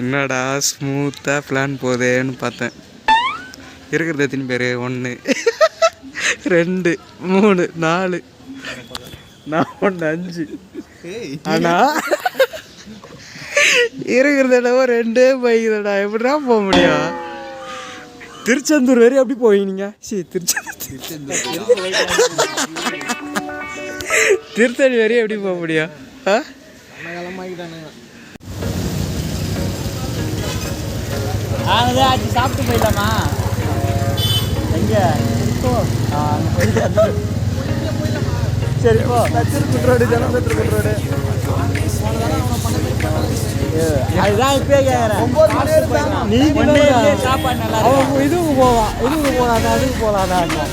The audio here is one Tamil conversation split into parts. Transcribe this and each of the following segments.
என்னடா ஸ்மூத்தாக பிளான் போதேன்னு பார்த்தேன். இருக்கிறது எத்தனை பேர்? ஒன்று ரெண்டு மூணு நாலு. நான் ஒன்று அஞ்சு. ஆனால் இருக்கிறது என்னவோ ரெண்டே பைக்குதடா எப்படிடா போக முடியும்? திருச்செந்தூர் வரையும் எப்படி போவீங்க? சரி திருச்செந்தூர். திருத்தணி வரையும் எப்படி போக முடியும்? ஆ? ஆனது ஆச்சு சாப்பிட்டு போயிடலாமா? எங்க போ. ஆ, அங்க போயிட்டு வந்து- சரி போ. திருக்குட்ரோடு ஜனம் திருக்குட்ரோடு அதுதான் இப்பயே கேட்குறேன் நீ ஒன்னே இல்லையே சாப்பாடு நல்லா இதுக்கு போவான். இதுக்கு போலாடா அதுக்கு சொல்ல போவான்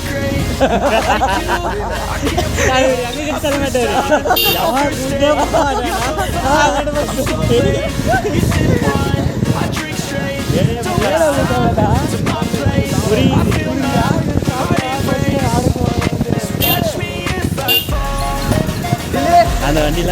அந்த வண்டியில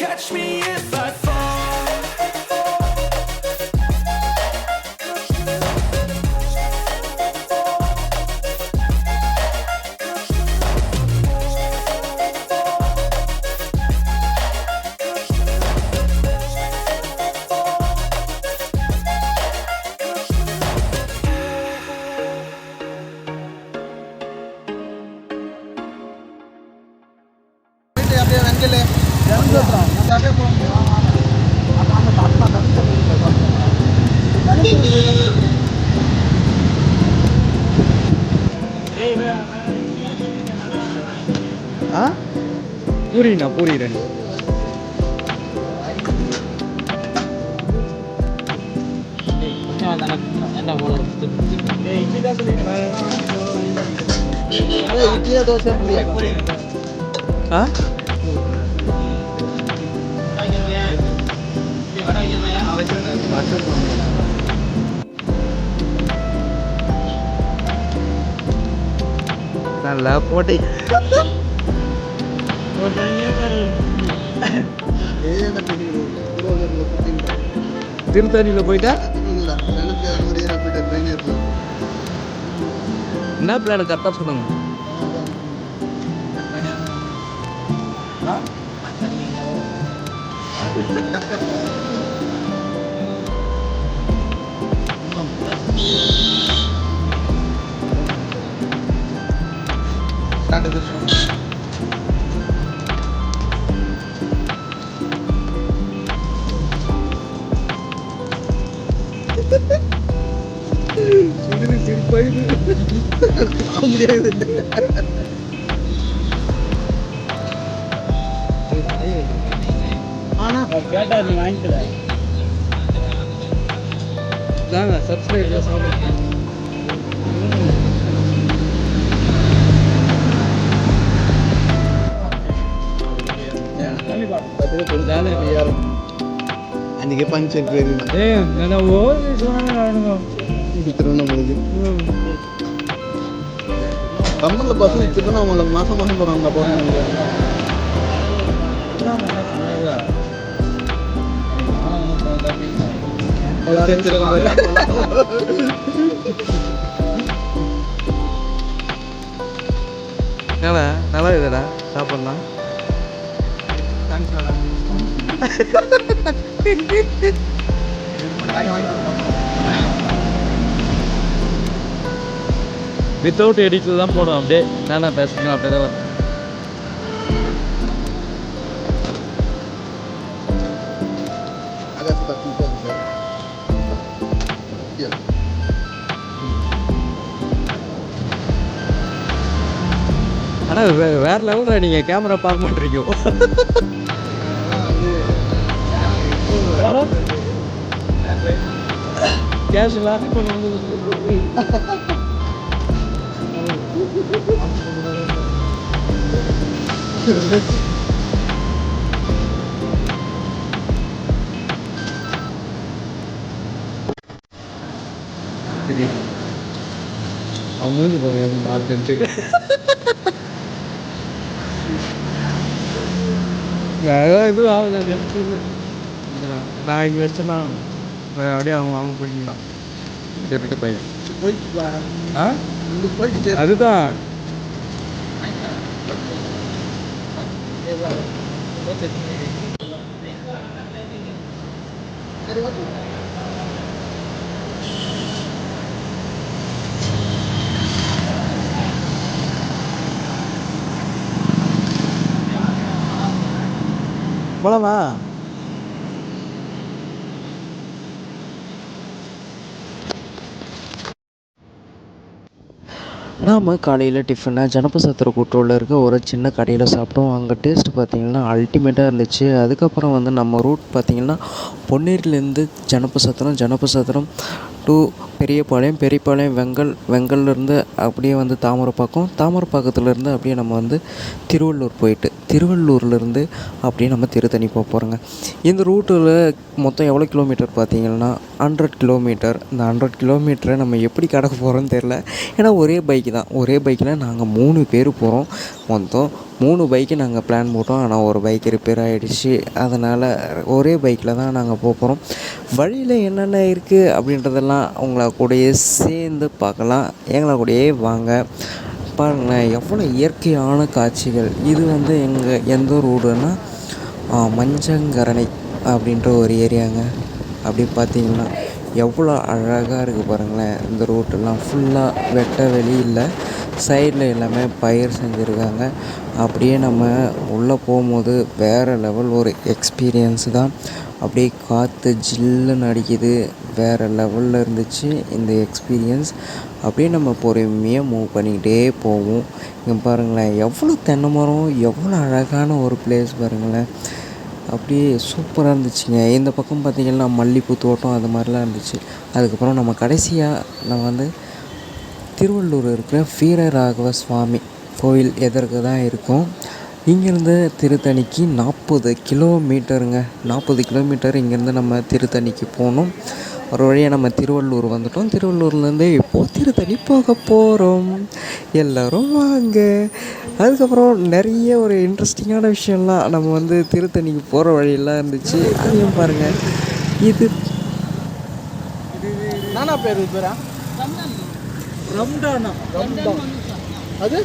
catch me if I fall. பூரிண்ணா puri ரெண்டு என்ன போல ஆ? நல்லா போட்டு. திருத்தணியில் போயிட்டா? என்ன பிளான் கரெக்டாக சொல்லுங்க. கேட்டா நீ வாங்கிக்கல தாங்க சப்ஸ்கிரைப் சாப்பிடுங்க అందుకే పని இது திருவண்ணாமலைக்கு. தமிழில் பசங்க திருவண்ணாமலை மாதம் மாதம் போகிறாங்க போகிறாங்க என்னடா நல்லா இருக்குடா சாப்பிட்லாம். வித்தவுட் எடிட்டில் தான் போடும் அப்படியே நானா பேசுகிறேன் அப்படியே தான் வரும். ஆனால் வே வேறு லெவலில் நீங்கள் கேமரா பார்க்க மாட்டீங்க. கேஷுவலாக அவங்க மூஞ்சி பாருங்க பார்த்துட்டு வேற எதுவும் ஆகுது நான் இங்கே வச்சேன்னா அப்படியே அவங்க அவங்க போய்க்கலாம் திருட்டு பையன் Pois lá. ஆ Não pode ter. அதுதான். போலாமா? நாம் காலையில் டிஃபனை ஜனபசத்திர கூட்டூரில் இருக்க ஒரு சின்ன கடையில் சாப்பிட்டோம். அங்கே டேஸ்ட்டு பார்த்திங்கன்னா அல்டிமேட்டாக இருந்துச்சு. அதுக்கப்புறம் வந்து நம்ம ரூட் பார்த்திங்கன்னா பொன்னேரிலேருந்து ஜனபசத்திரம் ஜனபசத்திரம் டு பெரியபாளையம் பெரியபாளையம் வெங்கல் வெங்கல்லேருந்து அப்படியே வந்து தாமரைப்பாக்கம் தாமரைப்பாக்கத்துலேருந்து அப்படியே நம்ம வந்து திருவள்ளூர் போயிட்டு திருவள்ளூர்லேருந்து அப்படியே நம்ம திருத்தணி போக போகிறோங்க இந்த ரூட்டில் மொத்தம் எவ்வளோ கிலோமீட்டர் பார்த்தீங்கன்னா ஹண்ட்ரட் கிலோமீட்டர் இந்த ஹண்ட்ரட் கிலோமீட்டரை நம்ம எப்படி கடக்க போகிறோன்னு தெரில ஏன்னா ஒரே பைக்கு தான். ஒரே பைக்கில் நாங்கள் மூணு பேர் போகிறோம் மொத்தம் மூணு பைக்கு நாங்கள் பிளான் போட்டோம். ஆனால் ஒரு பைக் ரிப்பேர் ஆகிடுச்சு அதனால் ஒரே பைக்கில் தான் நாங்கள் போக போகிறோம் வழியில் என்னென்ன இருக்குது அப்படின்றதெல்லாம் அவங்கள கூடயே சேர்ந்து பார்க்கலாம். எங்களை கூடயே வாங்க. பாருங்களேன் எவ்வளோ இயற்கையான காட்சிகள். இது வந்து எங்கள் எந்த ரோடுன்னா மஞ்சங்கரணை அப்படின்ற ஒரு ஏரியாங்க அப்படி பார்த்தீங்கன்னா எவ்வளோ அழகாக இருக்குது பாருங்களேன். இந்த ரோட்டெல்லாம் ஃபுல்லாக வெட்ட வெளி இல்லை சைடில் எல்லாமே பயிர் செஞ்சுருக்காங்க. அப்படியே நம்ம உள்ளே போகும்போது வேறு லெவல் ஒரு எக்ஸ்பீரியன்ஸ் தான். அப்படியே காற்று ஜில்லுன்னு அடிக்குது. வேறு லெவலில் இருந்துச்சு இந்த எக்ஸ்பீரியன்ஸ் அப்படியே நம்ம பொறுமையாக மூவ் பண்ணிக்கிட்டே போவோம். இங்கே பாருங்களேன் எவ்வளோ தென்னை மரம் எவ்வளோ அழகான ஒரு பிளேஸ் பாருங்களேன். அப்படியே சூப்பராக இருந்துச்சுங்க. இந்த பக்கம் பார்த்திங்கன்னா மல்லிகைப்பூ தோட்டம் அது மாதிரிலாம் இருந்துச்சு. அதுக்கப்புறம் நம்ம கடைசியாக நம்ம வந்து திருவள்ளூர் இருக்கிற வீரராகவ சுவாமி கோயில் எதற்கு தான் இருக்கும்? இங்கேருந்து திருத்தணிக்கு நாற்பது கிலோமீட்டருங்க நாற்பது கிலோமீட்டர் இங்கேருந்து நம்ம திருத்தணிக்கு போகணும். ஒரு வழியாக நம்ம திருவள்ளூர் வந்துட்டோம். திருவள்ளூர்லேருந்து இப்போது திருத்தணி போக போகிறோம் எல்லோரும் வாங்க. அதுக்கப்புறம் நிறைய ஒரு இன்ட்ரெஸ்டிங்கான விஷயம்லாம் நம்ம வந்து திருத்தணிக்கு போகிற வழியெல்லாம் இருந்துச்சு. அதையும் பாருங்கள் இது Nana peru pera. ரம்டானா. அது?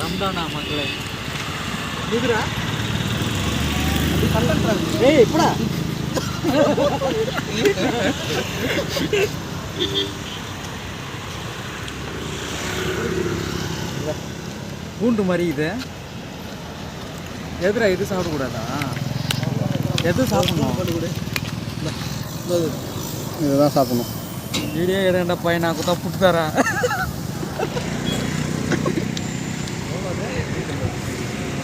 ரம்டானா மக்களே? இதுடா ஏய் இப்படா. பூண்டு மாதிரி இது எதுடா இது சாப்பிடக்கூடாதா? எது சாப்பிடணும்? இதுதான் சாப்பிடணும். வீடியோ எடுங்கடா பையனா குத்தா புட்டு தரேன்.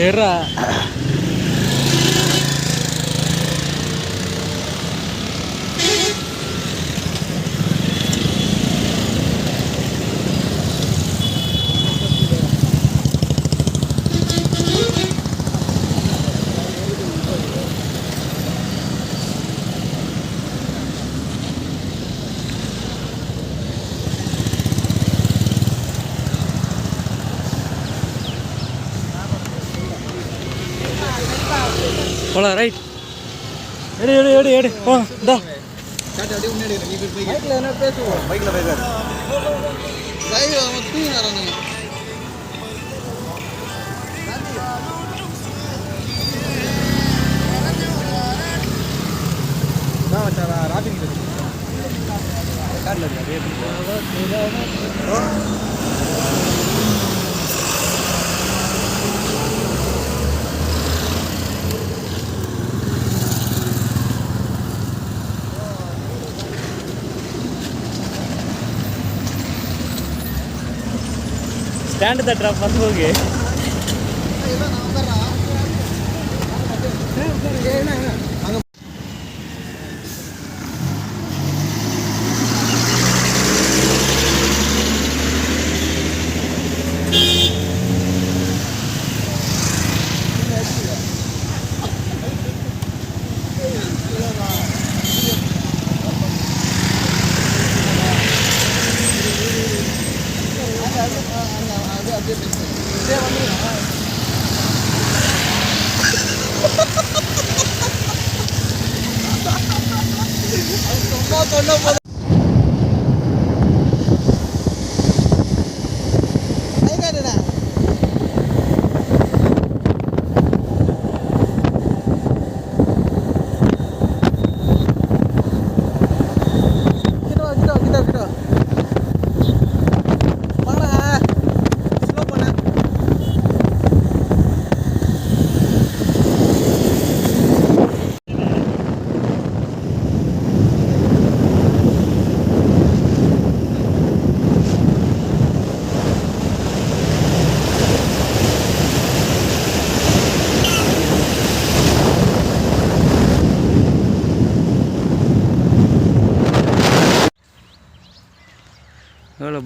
ஏறா போலாம் ரைட் எடு எடு எடு எடு போ இந்தா. பைக்கில் என்ன பேசுவோம் பைக்கில் பேசுவார் டிரைவர் அவன் தட்டுறா பசங்களுக்கு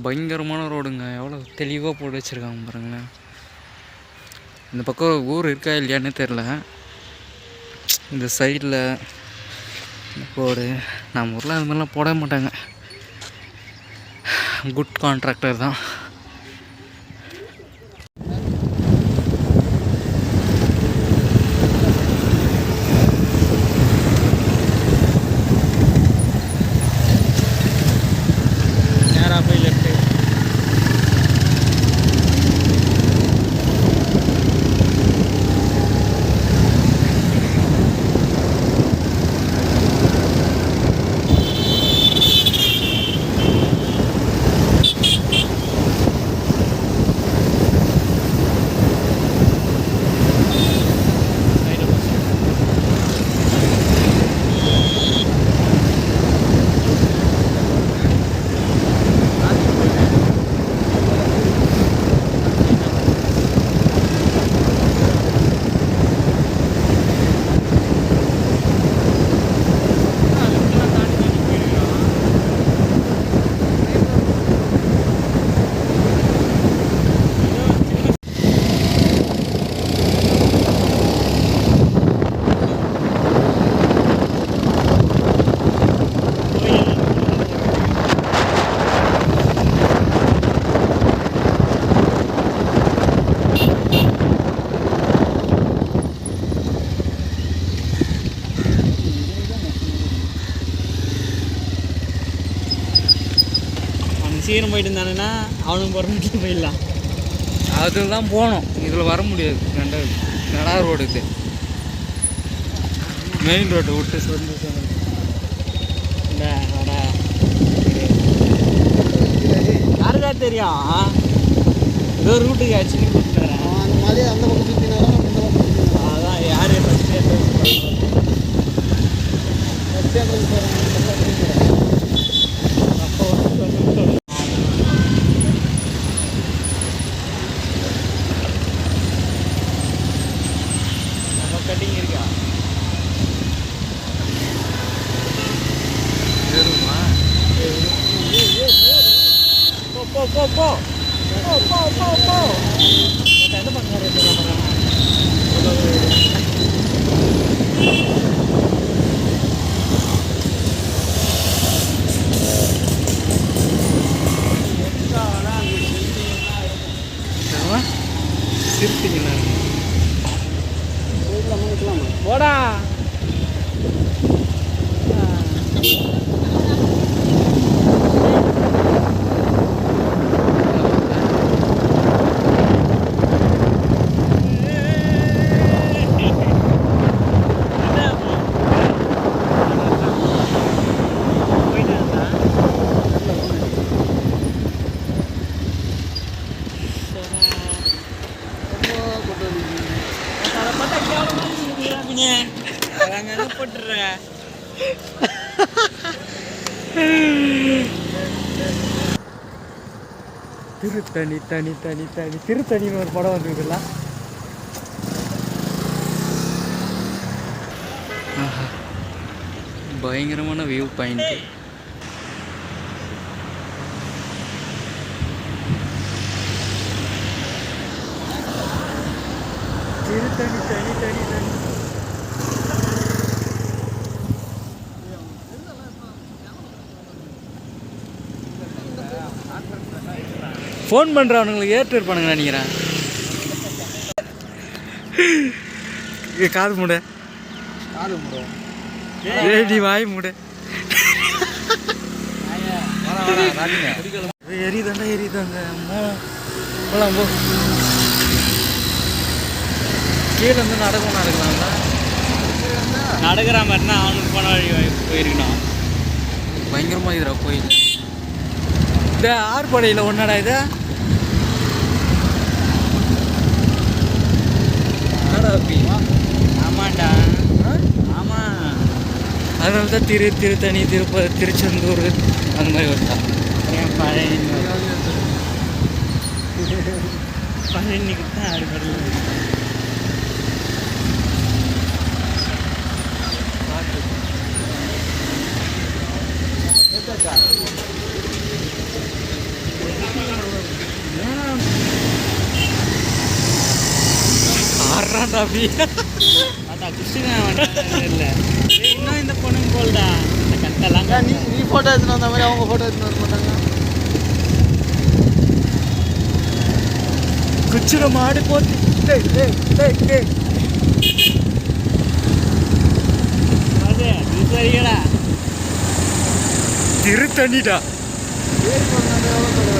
பயங்கரமான ரோடுங்க. எவ்வளோ தெளிவாக போட்டு வச்சுருக்காங்க பாருங்களேன். இந்த பக்கம் ஊர் இருக்கா இல்லையான்னு தெரில இந்த சைடில் போடு. நம்ம ஊரில் அது மாதிரிலாம் போட மாட்டாங்க. குட் கான்ட்ராக்டர் தான். போயிட்டு இருந்தானுன்னா போகிற வீட்டில் போயிடலாம். அதில் தான் போகணும் இதில் வர முடியாது. ரெண்டாவது நடா ரோடு இது மெயின் ரோடு விட்டு சொல்லி யாருக்கா தெரியும்? ஏதோ ரூட்டுக்கு ஆச்சுன்னு கூப்பிட்டு அந்த மலையை அந்த பக்கம் சுற்றினாலும் இந்த பக்கம் அதான் யார் ஃபஸ்ட்டு Сиркине திருத்தணி தனி தனி தனி. திருத்தணின்னு ஒரு படம் வந்ததுல பயங்கரமான வியூ பாயிண்ட் ஃபோன் பண்ணுறவனுங்களுக்கு ஏற்று இருப்பானுங்க நினைக்கிறேன். காது மூட. காது முடியும் ஏடி வாய் மூட. எரிதாண்டா எரிதாங்க அம்மா போலாம் போ. கீழே இருந்து நடக்கும் நடக்கலாம்ல. நடக்கிற மாதிரினா அவனுக்கு போன வழி போயிருக்கணும். பயங்கரமாக இதுடா கோயில். இந்த ஆர்படையில் ஒன்னடா இது என்னடா அப்படி ஆமாண்டா? ஆமாம் அதனால தான் திரு திருத்தணி திருப்ப திருச்செந்தூர் அந்த மாதிரி வருதா என் பழனி பழனிக்கு தான் அதான் கிருஷ்ணன் இல்லை. இன்னும் இந்த பொண்ணுங்க போல்டா இந்த கட்டெல்லாம் நீ நீ ஃபோட்டோ எடுத்துன்னு வந்த மாதிரி அவங்க ஃபோட்டோ எடுத்துன்னு வர மாட்டாங்க. குச்சிட மாடு போத்தி டேய் டேய் டேய் டேய். அது இது சரியாடா திருத்தணிடா ஏறி போனாங்க எவ்வளோ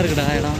இருக்குடா இடம்.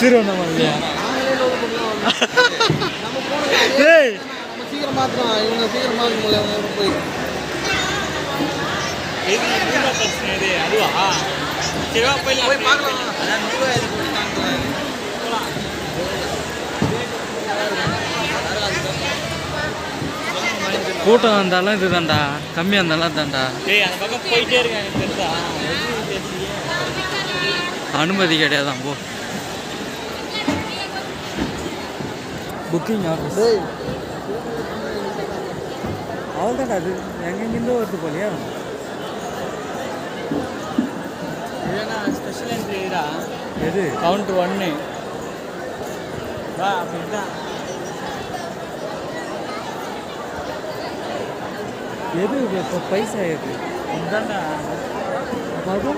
போட்டு காமிக்கிறாரு கூட்டம் வந்தாலும் இதுதான்டா. கம்மியாக இருந்தாலும் தான்டா அனுமதி கிடையாதான் போ. டேய். அவ்வளோதான்டா அது எங்கெங்கிருந்தோ வருது போலியா. இதுனா ஸ்பெஷல் என்ட்ரிடா எது? கவுண்டர் ஒன்று வா அப்படிதான் எது இப்போ பைசா எது இதுதான்டா அது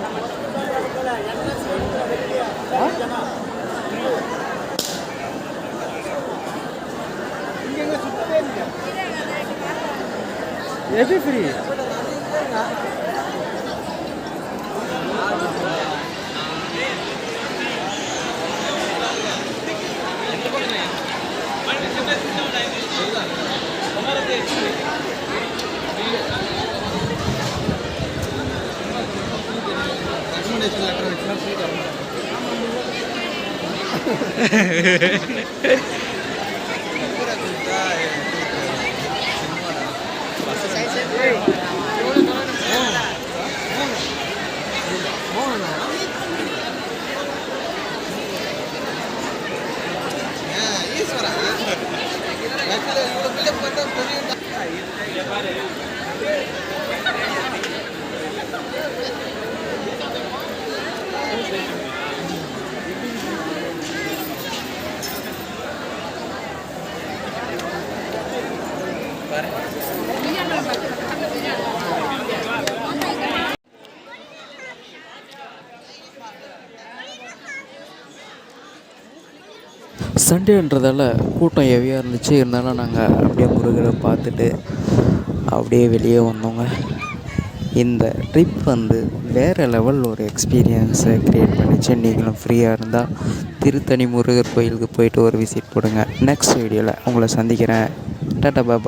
எது ஃப்ரீ ரெக்கமெண்டேஷன் லெட்டர் வச்சுலாம் ஃப்ரீ 네, 네. சண்டேன்றதால கூட்டம் ஹெவியாக இருந்துச்சு. இருந்தாலும் நாங்கள் அப்படியே முருகரை பார்த்துட்டு அப்படியே வெளியே வந்தோங்க. இந்த ட்ரிப் வந்து வேறு லெவல் ஒரு எக்ஸ்பீரியன்ஸை க்ரியேட் பண்ணிச்சு. நீங்களும் ஃப்ரீயாக இருந்தால் திருத்தணி முருகர் கோயிலுக்கு போயிட்டு ஒரு விசிட் போடுங்க. நெக்ஸ்ட் வீடியோவில் உங்களை சந்திக்கிறேன். டாட்டா பாபாய்